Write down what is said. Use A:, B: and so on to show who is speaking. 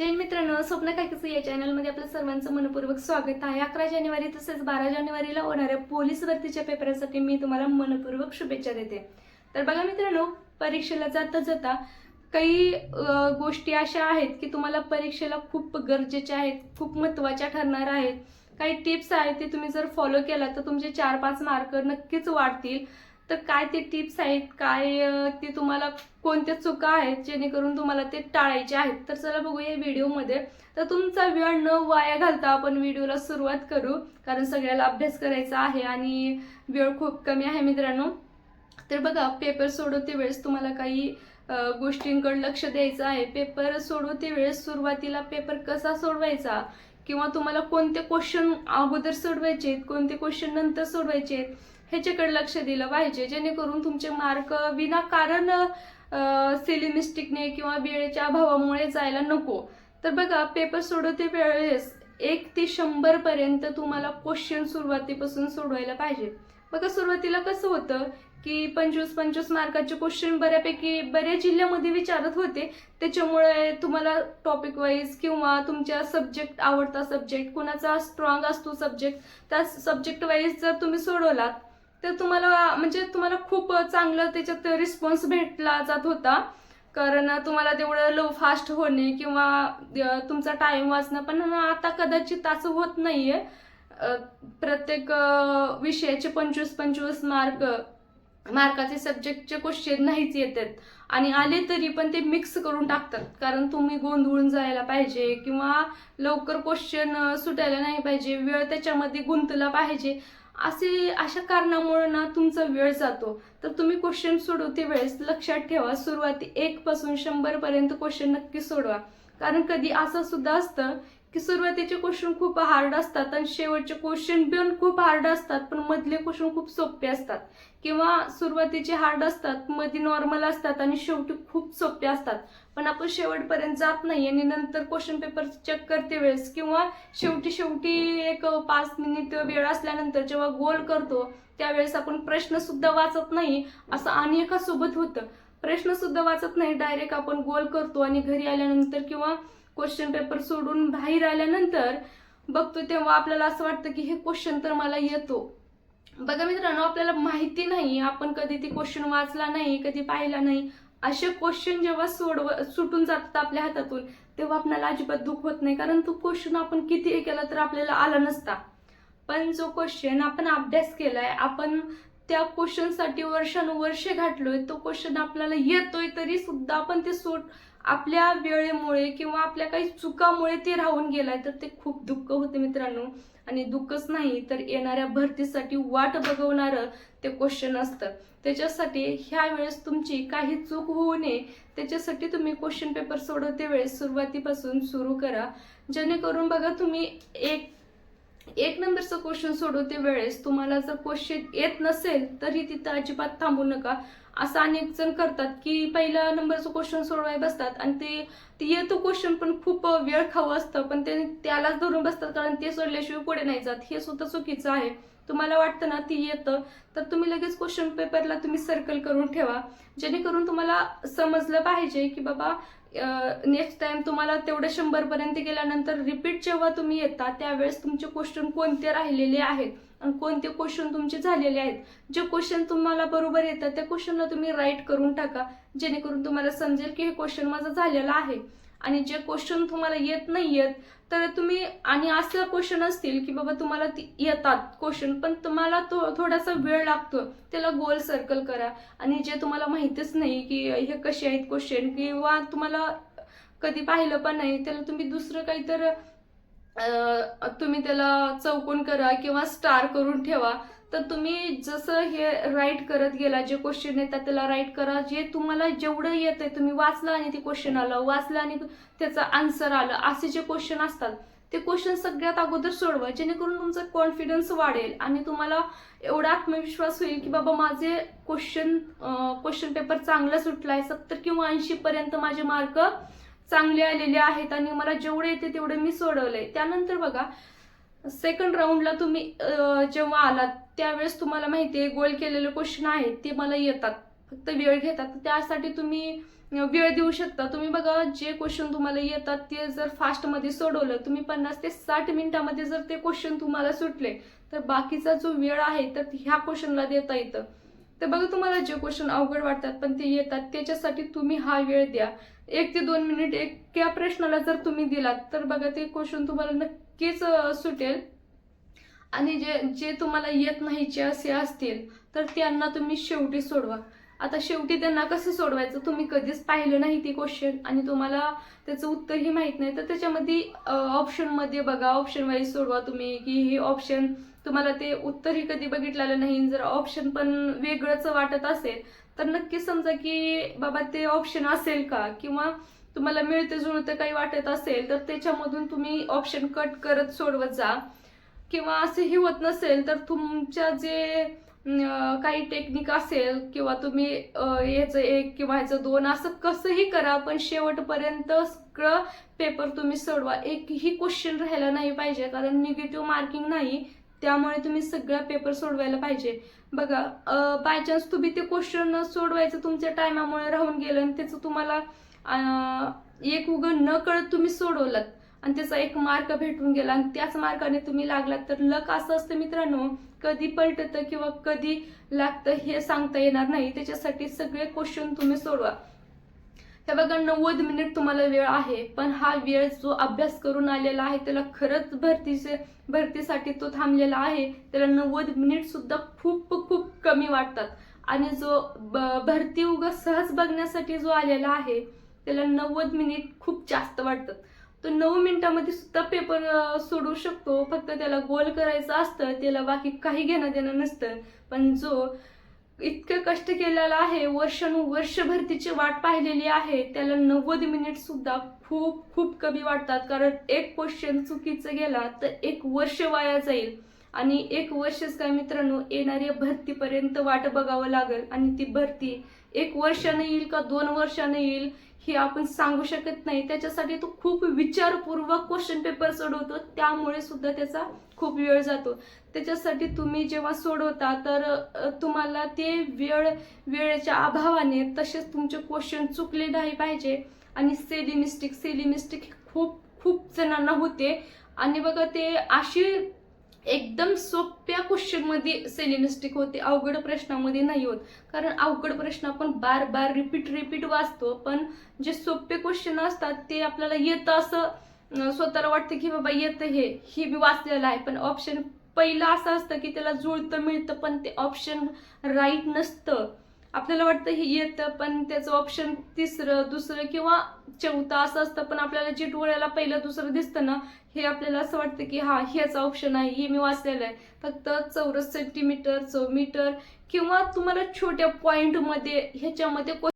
A: जैन मित्रांनो स्वप्न काकीचं या चॅनलमध्ये आपलं सर्वांचं मनपूर्वक स्वागत आहे. अकरा जानेवारी तसेच बारा जानेवारीला होणाऱ्या पोलीस भरतीच्या पेपरासाठी मी तुम्हाला मनपूर्वक शुभेच्छा देते. तर बघा मित्रांनो परीक्षेला जाता जाता काही गोष्टी अशा आहेत की तुम्हाला परीक्षेला खूप गरजेच्या आहेत खूप महत्त्वाच्या ठरणार आहेत. काही टिप्स आहेत ते तुम्ही जर फॉलो केला तर तुमचे चार पाच मार्क नक्कीच वाढतील. तर काय ते टिप्स आहेत काय ते तुम्हाला कोणत्या चुका आहेत जेणेकरून तुम्हाला ते टाळायचे आहेत. तर चला बघूया व्हिडिओमध्ये. तर तुमचा वेळ न वाया घालता आपण व्हिडिओला सुरुवात करू कारण सगळ्याला अभ्यास करायचा आहे आणि वेळ खूप कमी आहे मित्रांनो. तर बघा पेपर सोडवते वेळेस तुम्हाला काही गोष्टींकडे लक्ष द्यायचं आहे. पेपर सोडवते वेळेस सुरुवातीला पेपर कसा सोडवायचा किंवा तुम्हाला कोणते क्वेश्चन अगोदर सोडवायचे आहेत कोणते क्वेश्चन नंतर सोडवायचे आहेत ह्याच्याकडे लक्ष दिलं पाहिजे. जेणेकरून तुमचे मार्क विनाकारण सिलिमिस्टिकने किंवा वेळेच्या अभावामुळे जायला नको. तर बघा पेपर सोडवते वेळेस एक ते शंभर पर्यंत तुम्हाला क्वेश्चन सुरुवातीपासून सोडवायला पाहिजे. बघा सुरुवातीला कसं होतं की पंचवीस पंचवीस मार्काचे क्वेश्चन बऱ्यापैकी बऱ्याच जिल्ह्यामध्ये विचारत होते. त्याच्यामुळे तुम्हाला टॉपिक वाईज किंवा तुमच्या सब्जेक्ट आवडता सब्जेक्ट कुणाचा स्ट्रॉंग असतो सब्जेक्ट त्या सब्जेक्ट वाईज जर तुम्ही सोडवलात तर तुम्हाला म्हणजे तुम्हाला खूप चांगलं त्याच्यात रिस्पॉन्स भेटला जात होता. कारण तुम्हाला तेवढं लो फास्ट होणे किंवा तुमचा टाइम वाचणं पण आता कदाचित असं होत नाही आहे प्रत्येक विषयाचे पंचवीस पंचवीस मार्क मार्काचे सब्जेक्टचे क्वेश्चन नाहीच येतात. आणि आले तरी पण ते मिक्स करून टाकतात. कारण तुम्ही गोंधळून जायला पाहिजे किंवा लवकर क्वेश्चन सुटायला नाही पाहिजे. वेळ त्याच्यामध्ये गुंतला पाहिजे. असे अशा कारणामुळे ना तुमचा वेळ जातो. तर तुम्ही क्वेश्चन सोडवते वेळेस लक्षात ठेवा. सुरुवाती एक पासून शंभर पर्यंत क्वेश्चन नक्की सोडवा. कारण कधी असं सुद्धा असतं की सुरुवातीचे क्वेश्चन खूप हार्ड असतात आणि शेवटचे क्वेश्चन पण खूप हार्ड असतात पण मधले क्वेश्चन खूप सोपे असतात. किंवा सुरुवातीचे हार्ड असतात मध्ये नॉर्मल असतात आणि शेवटी खूप सोपे असतात. पण आपण शेवटपर्यंत जात नाही आणि नंतर क्वेश्चन पेपर चेक करते वेळेस किंवा शेवटी शेवटी एक पाच मिनिट वेळ असल्यानंतर जेव्हा गोल करतो त्यावेळेस आपण प्रश्नसुद्धा वाचत नाही असं अनेकासोबत होतं. प्रश्न सुद्धा वाचत नाही. डायरेक्ट आपण गोल करतो आणि घरी आल्यानंतर किंवा क्वेश्चन पेपर सोडून बाहेर आल्यानंतर बघतो तेव्हा आपल्याला असं वाटतं की हे क्वेश्चन तर मला येतो. बघा मित्रांनो आपल्याला माहिती नाही. आपण कधी ते क्वेश्चन वाचला नाही कधी पाहिला नाही. असे क्वेश्चन जेव्हा सोडव सुटून जातात आपल्या हातातून तेव्हा आपल्याला अजिबात दुःख होत नाही. कारण तो क्वेश्चन आपण कितीही केला तर आपल्याला आला नसता. पण जो क्वेश्चन आपण अभ्यास केलाय आपण त्या क्वेश्चनसाठी वर्षानुवर्ष घातलोय. तो क्वेश्चन आपल्याला येतोय तरी सुद्धा आपण ते सोड आपल्या वेळेमुळे किंवा आपल्या काही चुकामुळे ते राहून गेलाय. तर ते खूप दुःख होते मित्रांनो. आणि दुःखच नाही तर येणाऱ्या भरतीसाठी वाट बघवणारं ते क्वेश्चन असतं. त्याच्यासाठी ह्या वेळेस तुमची काही चूक होऊ नये. त्याच्यासाठी तुम्ही क्वेश्चन पेपर सोडवते वेळेस सुरुवातीपासून सुरू करा. जेणेकरून बघा तुम्ही एक एक नंबरचं क्वेश्चन सोडवते वेळेस. तुम्हाला जर क्वेश्चन येत नसेल तरी तिथं अजिबात थांबू नका. असं अनेक जण करतात की पहिल्या नंबरचं क्वेश्चन सोडवाय बसतात आणि ते ते येतो क्वेश्चन पण खूप वेळ खावं असतं पण ते त्यालाच धरून बसतात कारण ते सोडल्याशिवाय पुढे नाही जात. हे सुद्धा चुकीचं आहे. तुम्हाला वाटतं ना ती येतं तर तुम्ही लगेच क्वेश्चन पेपरला तुम्ही सर्कल करून ठेवा. जेणेकरून तुम्हाला समजलं पाहिजे की बाबा नेक्स्ट टाइम तुम्हाला तेवढं शंभर पर्यंत गेल्यानंतर रिपीट जेव्हा तुम्ही येता त्यावेळेस तुमचे क्वेश्चन कोणते राहिलेले आहेत? आणि कोणते क्वेश्चन तुमचे झालेले आहेत? जे क्वेश्चन तुम्हाला बरोबर येतात त्या क्वेश्चनला तुम्ही राईट करून टाका जेणेकरून तुम्हाला समजेल की हे क्वेश्चन माझं झालेलं आहे. आणि जे क्वेश्चन तुम्हाला येत नाही आहेत तर तुम्ही आणि असं क्वेश्चन असतील की बाबा तुम्हाला ती येतात क्वेश्चन पण तुम्हाला तो थोडासा वेळ लागतो. त्याला गोल सर्कल करा. आणि जे तुम्हाला माहितीच नाही की हे कसे आहेत क्वेश्चन किंवा तुम्हाला कधी पाहिलं पण नाही त्याला तुम्ही दुसरं काही तर तुम्ही त्याला चौकोन करा किंवा स्टार करून ठेवा. तर तुम्ही जसं हे राईट करत गेला जे क्वेश्चन येतात त्याला राईट करा. जे तुम्हाला जेवढं येतंय तुम्ही वाचलं आणि ते क्वेश्चन आलं. वाचलं आणि त्याचा आन्सर आलं. असे जे क्वेश्चन असतात ते क्वेश्चन सगळ्यात अगोदर सोडवा. जेणेकरून तुमचा कॉन्फिडन्स वाढेल आणि तुम्हाला एवढा आत्मविश्वास होईल की बाबा माझे क्वेश्चन क्वेश्चन पेपर चांगला आहे. सत्तर किंवा ऐंशी पर्यंत माझे मार्क चांगले आलेले आहेत आणि मला जेवढे येते तेवढे मी सोडवले त्यानंतर बघा सेकंड राऊंडला तुम्ही जेव्हा आलात त्यावेळेस तुम्हाला माहिती आहे गोल केलेले क्वेश्चन आहेत ते मला येतात. फक्त वेळ घेतात. त्यासाठी तुम्ही वेळ देऊ शकता. तुम्ही बघा जे क्वेश्चन तुम्हाला येतात ते जर फास्टमध्ये सोडवलं तुम्ही पन्नास ते साठ मिनिटामध्ये जर ते क्वेश्चन तुम्हाला सुटले तर बाकीचा जो वेळ आहे तर ह्या क्वेश्चनला देता येतं. तर बघा तुम्हाला जे क्वेश्चन अवघड वाटतात पण ते येतात. त्याच्यासाठी तुम्ही हा वेळ द्या. एक ते दोन मिनिट एक प्रश्नाला जर तुम्ही दिलात तर बघा ते क्वेश्चन तुम्हाला नक्कीच सुटेल. आणि जे जे तुम्हाला येत नाहीचे असे असतील तर त्यांना तुम्ही शेवटी सोडवा. आता शेवटी त्यांना कसं सोडवायचं? तुम्ही कधीच पाहिलं नाही ती क्वेश्चन आणि तुम्हाला त्याचं उत्तरही माहीत नाही. तर त्याच्यामध्ये ऑप्शनमध्ये बघा ऑप्शन वाईज सोडवा तुम्ही की हे ऑप्शन तुम्हाला ते उत्तरही कधी बघितलेलं नाही. जर ऑप्शन पण वेगळंच वाटत असेल तर नक्की समजा की बाबा ते ऑप्शन असेल का? किंवा तुम्हाला मिळते जुळते काही वाटत असेल तर त्याच्यामधून तुम्ही ऑप्शन कट करत सोडवत जा. किंवा असंही होत नसेल तर तुमच्या जे काही टेक्निक असेल किंवा तुम्ही याचं एक किंवा ह्याचं दोन असं कसंही करा पण शेवटपर्यंत सगळं पेपर तुम्ही सोडवा. एकही क्वेश्चन राहायला नाही पाहिजे कारण निगेटिव्ह मार्किंग नाही त्यामुळे तुम्ही सगळा पेपर सोडवायला पाहिजे. बघा बाय चान्स तुम्ही ते क्वेश्चन सोडवायचं तुमच्या टायमामुळे राहून गेलं आणि त्याचं तुम्हाला एक उग न कळत तुम्ही सोडवलात. आणि त्याचा एक मार्क भेटून गेला आणि त्याच मार्काने तुम्ही लागलात. तर लक असं असतं मित्रांनो कधी पलटतं किंवा कधी लागतं हे सांगता येणार नाही. त्याच्यासाठी सगळे क्वेश्चन तुम्ही सोडवा. हे बघा नव्वद मिनिट तुम्हाला वेळ आहे पण हा वेळ जो अभ्यास करून आलेला आहे त्याला खरंच भरतीचे भरतीसाठी तो थांबलेला आहे. त्याला नव्वद मिनिट सुद्धा खूप खूप कमी वाटतात. आणि जो ब- भरती उगा सहज बघण्यासाठी जो आलेला आहे त्याला नव्वद मिनिट खूप जास्त वाटतात. तो नऊ मिनिटामध्ये सुद्धा पेपर सोडू सोडवू शकतो. फक्त त्याला गोल करायचं असतं त्याला बाकी काही घेणं देणं नसतं. पण जो इतकं कष्ट केलेला आहे वर्षानुवर्ष भरतीची वाट पाहिलेली आहे त्याला नव्वद मिनिट सुद्धा खूप खूप कमी वाटतात. कारण एक क्वेश्चन चुकीचं गेला तर एक वर्ष वाया जाईल. आणि एक वर्षच काय मित्रांनो येणाऱ्या भरतीपर्यंत वाट बघावं लागेल आणि ती भरती एक वर्षाने येईल का दोन वर्षाने येईल हे आपण सांगू शकत नाही. त्याच्यासाठी तो खूप विचारपूर्वक क्वेश्चन पेपर सोडवतो. त्यामुळे सुद्धा त्याचा खूप वेळ जातो. त्याच्यासाठी तुम्ही जेव्हा सोडवता तर तुम्हाला ते वेळ वेळेच्या अभावाने तसेच तुमचे क्वेश्चन चुकले नाही पाहिजे. आणि सेली मिस्टेक सेली मिस्टेक खूप खूप जणांना होते. आणि बघा ते अशी एकदम सोप्या क्वेश्चनमध्ये सेलिनिस्टिक होते अवघड प्रश्नामध्ये नाही होत. कारण अवघड प्रश्न आपण बार बार रिपीट रिपीट वाचतो. पण जे सोपे क्वेश्चन असतात ते आपल्याला येतं असं स्वतःला वाटतं की बाबा येतं हे हे मी वाचलेलं आहे. पण ऑप्शन पहिलं असं असतं की त्याला जुळतं मिळतं पण ते ऑप्शन राईट नसतं. आपल्याला वाटतं हे येतं पण त्याचं ऑप्शन तिसरं दुसरं किंवा चौथं असं असतं पण आपल्याला जे डोळ्याला पहिलं दुसरं दिसतं ना हे आपल्याला असं वाटतं की हा हेच ऑप्शन आहे हे मी वाचलेलं आहे. फक्त चौरस सेंटीमीटर चौमीटर किंवा तुम्हाला छोट्या पॉईंटमध्ये ह्याच्यामध्ये